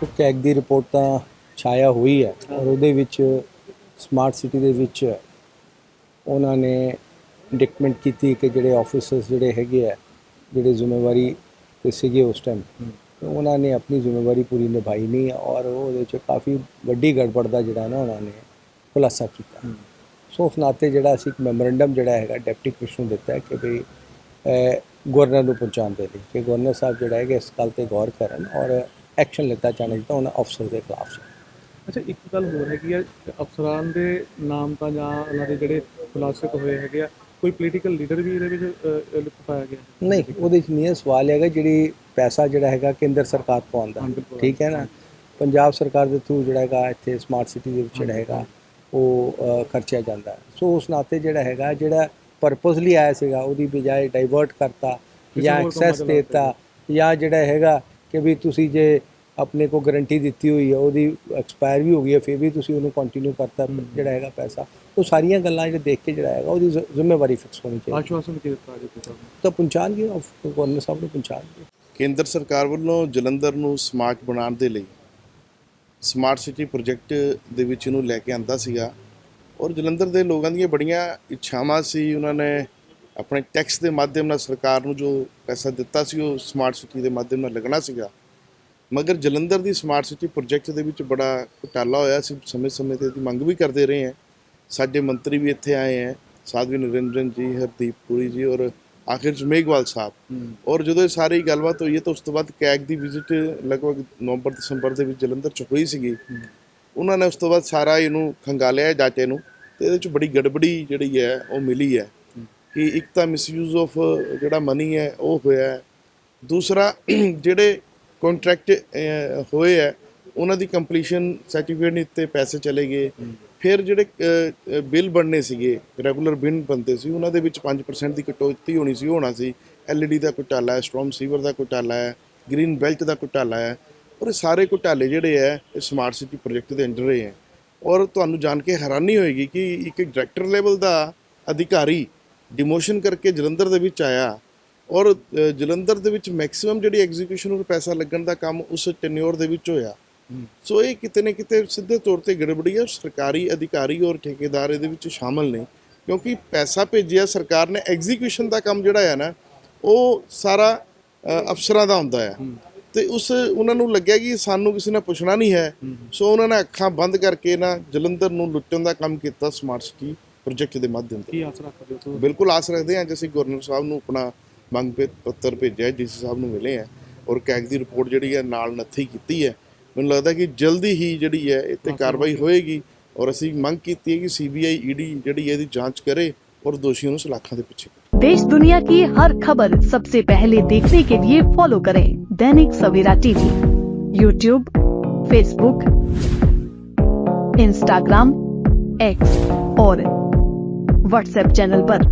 ਦੇਖੋ ਕੈਗ ਦੀ ਰਿਪੋਰਟ ਤਾਂ ਛਾਇਆ ਹੋਈ ਹੈ ਔਰ ਉਹਦੇ ਵਿੱਚ ਸਮਾਰਟ ਸਿਟੀ ਦੇ ਵਿੱਚ ਉਹਨਾਂ ਨੇ ਡਿਕਮੈਂਟ ਕੀਤੀ ਕਿ ਜਿਹੜੇ ਆਫੀਸਰਸ ਜਿਹੜੇ ਹੈਗੇ ਆ ਜਿਹੜੇ ਜ਼ਿੰਮੇਵਾਰੀ ਤੇ ਸੀਗੇ ਉਸ ਟਾਈਮ ਉਹਨਾਂ ਨੇ ਆਪਣੀ ਜ਼ਿੰਮੇਵਾਰੀ ਪੂਰੀ ਨਿਭਾਈ ਨਹੀਂ ਔਰ ਉਹਦੇ ਵਿੱਚ ਕਾਫੀ ਵੱਡੀ ਗੜਬੜ ਦਾ ਜਿਹੜਾ ਨਾ ਉਹਨਾਂ ਨੇ ਖੁਲਾਸਾ ਕੀਤਾ। ਸੋ ਉਸ ਨਾਤੇ ਜਿਹੜਾ ਅਸੀਂ ਇੱਕ ਮੈਮੋਰੈਂਡਮ ਜਿਹੜਾ ਹੈਗਾ ਡਿਪਟੀ ਕਮਿਸ਼ਨਰ ਨੂੰ ਦਿੱਤਾ ਹੈ ਕਿ ਅਹ, ਗਵਰਨਰ ਨੂੰ ਪਹੁੰਚਾਉਣ ਦੇ ਲਈ ਕਿ ਗਵਰਨਰ ਸਾਹਿਬ ਜਿਹੜਾ ਹੈਗਾ ਇਸ ਗੱਲ ਤੇ ਗੌਰ ਕਰਨ ਔਰ ਐਕਸ਼ਨ ਲਿੱਤਾ ਜਾਣਾ ਚਾਹੀਦਾ ਉਹਨਾਂ ਅਫਸਰ ਦੇ ਖਿਲਾਫ ਅੱਛਾ ਇੱਕ ਗੱਲ ਹੋਰ ਹੈਗੀ ਆ ਅਫਸਰਾਂ ਦੇ ਨਾਮ ਤਾਂ ਜਾਂ ਉਹਨਾਂ ਦੇ ਜਿਹੜੇ ਖੁਲਾਸੇ ਹੋਏ ਹੈਗੇ ਆ ਕੋਈ ਪੋਲੀਟੀਕਲ ਲੀਡਰ ਵੀ ਇਹਦੇ ਵਿੱਚ ਪਾਇਆ ਗਿਆ ਨਹੀਂ ਉਹਦੇ 'ਚ ਨਹੀਂ ਇਹ ਸਵਾਲ ਹੈਗਾ ਜਿਹੜੀ ਪੈਸਾ ਜਿਹੜਾ ਹੈਗਾ ਕੇਂਦਰ ਸਰਕਾਰ ਪਾਉਂਦਾ ਹਾਂ, ਬਿਲਕੁਲ। ਠੀਕ ਹੈ ਨਾ? ਪੰਜਾਬ ਸਰਕਾਰ ਦੇ ਥਰੂ ਜਿਹੜਾ ਹੈਗਾ ਇੱਥੇ ਸਮਾਰਟ ਸਿਟੀ ਦੇ ਵਿੱਚ ਜਿਹੜਾ ਹੈਗਾ ਉਹ ਖਰਚਿਆ ਜਾਂਦਾ। ਸੋ ਉਸ ਨਾਤੇ ਜਿਹੜਾ ਹੈਗਾ ਜਿਹੜਾ ਪਰਪਸਲੀ ਆਇਆ ਸੀਗਾ ਉਹਦੀ ਬਜਾਏ ਡਾਈਵਰਟ ਕਰਤਾ ਜਾਂ ਐਕਸੈਸ ਦੇਤਾ ਜਾਂ ਜਿਹੜਾ ਹੈਗਾ ਕਿ ਵੀ ਤੁਸੀਂ ਜੇ ਆਪਣੇ ਕੋ ਗਾਰੰਟੀ ਦਿੱਤੀ ਹੋਈ ਹੈ ਉਹਦੀ ਐਕਸਪਾਇਰ ਵੀ ਹੋ ਗਈ ਹੈ ਫਿਰ ਵੀ ਤੁਸੀਂ ਉਹਨੂੰ ਕੰਟੀਨਿਊ ਕਰਤਾ ਜਿਹੜਾ ਹੈਗਾ ਪੈਸਾ। ਉਹ ਸਾਰੀਆਂ ਗੱਲਾਂ ਜਿਹੜੇ ਦੇਖ ਕੇ ਜਿਹੜਾ ਹੈਗਾ ਉਹਦੀ ਜ਼ਿੰਮੇਵਾਰੀ ਫਿਕਸ ਹੋਣੀ ਚਾਹੀਦੀ। ਆਸ਼ਵਾਸਨ ਕੀ ਦਿੱਤਾ ਜੀ ਸਾਹਿਬ ਤਾਂ ਪਹੁੰਚਾਣਗੇ ਗਵਰਨਰ ਸਾਹਿਬ ਨੂੰ ਪਹੁੰਚਾਣਗੇ ਕੇਂਦਰ ਸਰਕਾਰ ਵੱਲੋਂ ਜਲੰਧਰ ਨੂੰ ਸਮਾਰਟ ਬਣਾਉਣ ਦੇ ਲਈ ਸਮਾਰਟ ਸਿਟੀ ਪ੍ਰੋਜੈਕਟ ਦੇ ਵਿੱਚ ਇਹਨੂੰ ਲੈ ਕੇ ਆਂਦਾ ਸੀਗਾ। ਔਰ ਜਲੰਧਰ ਦੇ ਲੋਕਾਂ ਦੀਆਂ ਬੜੀਆਂ ਇੱਛਾਵਾਂ ਸੀ ਉਹਨਾਂ ਨੇ ਆਪਣੇ ਟੈਕਸ ਦੇ ਮਾਧਿਅਮ ਨਾਲ ਸਰਕਾਰ ਨੂੰ ਜੋ ਪੈਸਾ ਦਿੱਤਾ ਸੀ ਉਹ ਸਮਾਰਟ ਸਿਟੀ ਦੇ ਮਾਧਿਅਮ ਨਾਲ ਲੱਗਣਾ ਸੀਗਾ। ਮਗਰ ਜਲੰਧਰ ਦੀ ਸਮਾਰਟ ਸਿਟੀ ਪ੍ਰੋਜੈਕਟ ਦੇ ਵਿੱਚ ਬੜਾ ਘੁਟਾਲਾ ਹੋਇਆ। ਸੀ ਸਮੇਂ-ਸਮੇਂ ਤੇ ਇਹਦੀ ਮੰਗ ਵੀ ਕਰਦੇ ਰਹੇ ਹਾਂ। ਸਾਡੇ ਮੰਤਰੀ ਵੀ ਇੱਥੇ ਆਏ ਹੈ ਸਾਧਵੀ ਨਰਿੰਦਰਨ ਜੀ ਹਰਦੀਪ ਪੁਰੀ ਜੀ ਔਰ ਆਖਿਰ ਚ ਸਾਹਿਬ। ਔਰ ਜਦੋਂ ਇਹ ਸਾਰੀ ਗੱਲਬਾਤ ਹੋਈ ਹੈ ਤਾਂ ਉਸ ਤੋਂ ਬਾਅਦ ਕੈਗ ਦੀ ਵਿਜ਼ਿਟ ਲਗਭਗ ਨਵੰਬਰ ਦਸੰਬਰ ਦੇ ਵਿੱਚ ਜਲੰਧਰ ਚ ਹੋਈ ਸੀਗੀ। ਉਹਨਾਂ ਨੇ ਉਸ ਤੋਂ ਬਾਅਦ ਸਾਰਾ ਇਹਨੂੰ ਖੰਗਾਲਿਆ ਡਾਟੇ ਨੂੰ ਤੇ ਇਹਦੇ ਚ ਬੜੀ ਗੜਬੜੀ ਜਿਹੜੀ ਹੈ ਉਹ ਮਿਲੀ ਹੈ ਕਿ ਇੱਕ ਤਾਂ ਮਿਸਯੂਜ਼ ਆਫ ਜਿਹੜਾ ਮਨੀ ਹੈ ਉਹ ਹੋਇਆ ਦੂਸਰਾ ਜਿਹੜੇ ਕੰਟਰੈਕਟ ਹੋਏ ਹੈ ਉਹਨਾਂ ਦੀ ਕੰਪਲੀਸ਼ਨ ਸਰਟੀਫਿਕੇਟ ਨਹੀਂ ਦਿੱਤੇ ਪੈਸੇ ਚਲੇ ਗਏ। ਫਿਰ ਜਿਹੜੇ ਬਿੱਲ ਬਣਨੇ ਸੀਗੇ ਰੈਗੂਲਰ ਬਿੱਲ ਬਣਦੇ ਸੀ ਉਹਨਾਂ ਦੇ ਵਿੱਚ 5% ਦੀ ਕਟੌਤੀ ਹੋਣੀ ਸੀ ਹੋਣਾ ਸੀ। ਐਲਈਡੀ ਦਾ ਘੁਟਾਲਾ ਹੈ ਸਟ੍ਰੋਮ ਸੀਵਰ ਦਾ ਘੁਟਾਲਾ ਹੈ ਗ੍ਰੀਨ ਬੈਲਟ ਦਾ ਘੁਟਾਲਾ ਹੈ। ਔਰ ਇਹ ਸਾਰੇ ਘੁਟਾਲੇ ਜਿਹੜੇ ਹੈ ਇਹ ਸਮਾਰਟ ਸਿਟੀ ਪ੍ਰੋਜੈਕਟ ਦੇ ਅੰਡਰ ਹੀ ਹੈ। ਔਰ ਤੁਹਾਨੂੰ ਜਾਣ ਕੇ ਹੈਰਾਨੀ ਹੋਏਗੀ ਕਿ ਇੱਕ ਡਾਇਰੈਕਟਰ ਲੈਵਲ ਦਾ ਅਧਿਕਾਰੀ ਡਿਮੋਸ਼ਨ ਕਰਕੇ ਜਲੰਧਰ ਦੇ ਵਿੱਚ ਆਇਆ। ਔਰ ਜਲੰਧਰ ਦੇ ਵਿੱਚ ਮੈਕਸਿਮਮ ਜਿਹੜੀ ਐਗਜ਼ੀਕਿਊਸ਼ਨ ਨੂੰ ਪੈਸਾ ਲੱਗਣ ਦਾ ਕੰਮ ਉਸ ਟੈਨਿਓਰ ਦੇ ਵਿੱਚ ਹੋਇਆ। ਸੋ ਇਹ ਕਿਤੇ ਨਾ ਕਿਤੇ ਸਿੱਧੇ ਤੌਰ ਤੇ ਗੜਬੜੀ ਹੈ ਸਰਕਾਰੀ ਅਧਿਕਾਰੀ ਔਰ ਠੇਕੇਦਾਰ ਇਹਦੇ ਵਿੱਚ ਸ਼ਾਮਲ ਨੇ। ਕਿਉਂਕਿ ਪੈਸਾ ਭੇਜਿਆ ਸਰਕਾਰ ਨੇ ਐਗਜ਼ੀਕਿਊਸ਼ਨ ਦਾ ਕੰਮ ਜਿਹੜਾ ਹੈ ਨਾ ਉਹ ਸਾਰਾ ਅਫਸਰਾਂ ਦਾ ਹੁੰਦਾ ਹੈ। ਤੇ ਉਸ ਉਹਨਾਂ ਨੂੰ ਲੱਗਿਆ ਕਿ ਸਾਨੂੰ ਕਿਸੇ ਨੇ ਪੁੱਛਣਾ ਨਹੀਂ ਹੈ। ਸੋ ਉਹਨਾਂ ਨੇ ਅੱਖਾਂ ਬੰਦ ਕਰਕੇ ਨਾ ਜਲੰਧਰ ਨੂੰ ਲੁੱਟਣ ਦਾ ਕੰਮ ਕੀਤਾ ਸਮਾਰਟ ਸਿਟੀ ਪ੍ਰੋਜੈਕਟ ਦੇ ਮਾਧਿਅਮ ਤੇ। ਕੀ ਆਸ ਰੱਖਦੇ ਹੋ ਤੁਸੀਂ? ਬਿਲਕੁਲ ਆਸ ਰੱਖਦੇ ਹਾਂ ਅਸੀਂ ਗਵਰਨਰ ਸਾਹਿਬ ਨੂੰ ਆਪਣਾ ਮੰਗ ਪੇ- ਪੱਤਰ ਭੇਜਿਆ ਡੀਸੀ ਸਾਹਿਬ ਨੂੰ ਮਿਲੇ ਆ ਔਰ ਕੈਗ ਦੀ ਰਿਪੋਰਟ ਜਿਹੜੀ ਹੈ ਨਾਲ ਨੱਥੀ ਕੀਤੀ ਹੈ ਮੈਨੂੰ ਲੱਗਦਾ ਕਿ ਜਲਦੀ ਹੀ ਜਿਹੜੀ ਹੈ ਇਹ ਤੇ ਕਾਰਵਾਈ ਹੋਏਗੀ ਔਰ ਅਸੀਂ ਮੰਗ ਕੀਤੀ ਹੈ ਕਿ ਸੀਬੀਆਈ ਈਡੀ ਜਿਹੜੀ ਹੈ ਇਹਦੀ ਜਾਂਚ ਕਰੇ ਔਰ ਦੋਸ਼ੀਆਂ ਨੂੰ ਸਲਾਖਾਂ ਦੇ ਪਿੱਛੇ देश दुनिया की हर खबर सबसे पहले देखने के लिए फॉलो करें Dainik Savera TV YouTube Facebook Instagram X और व्हाट्सएप चैनल पर।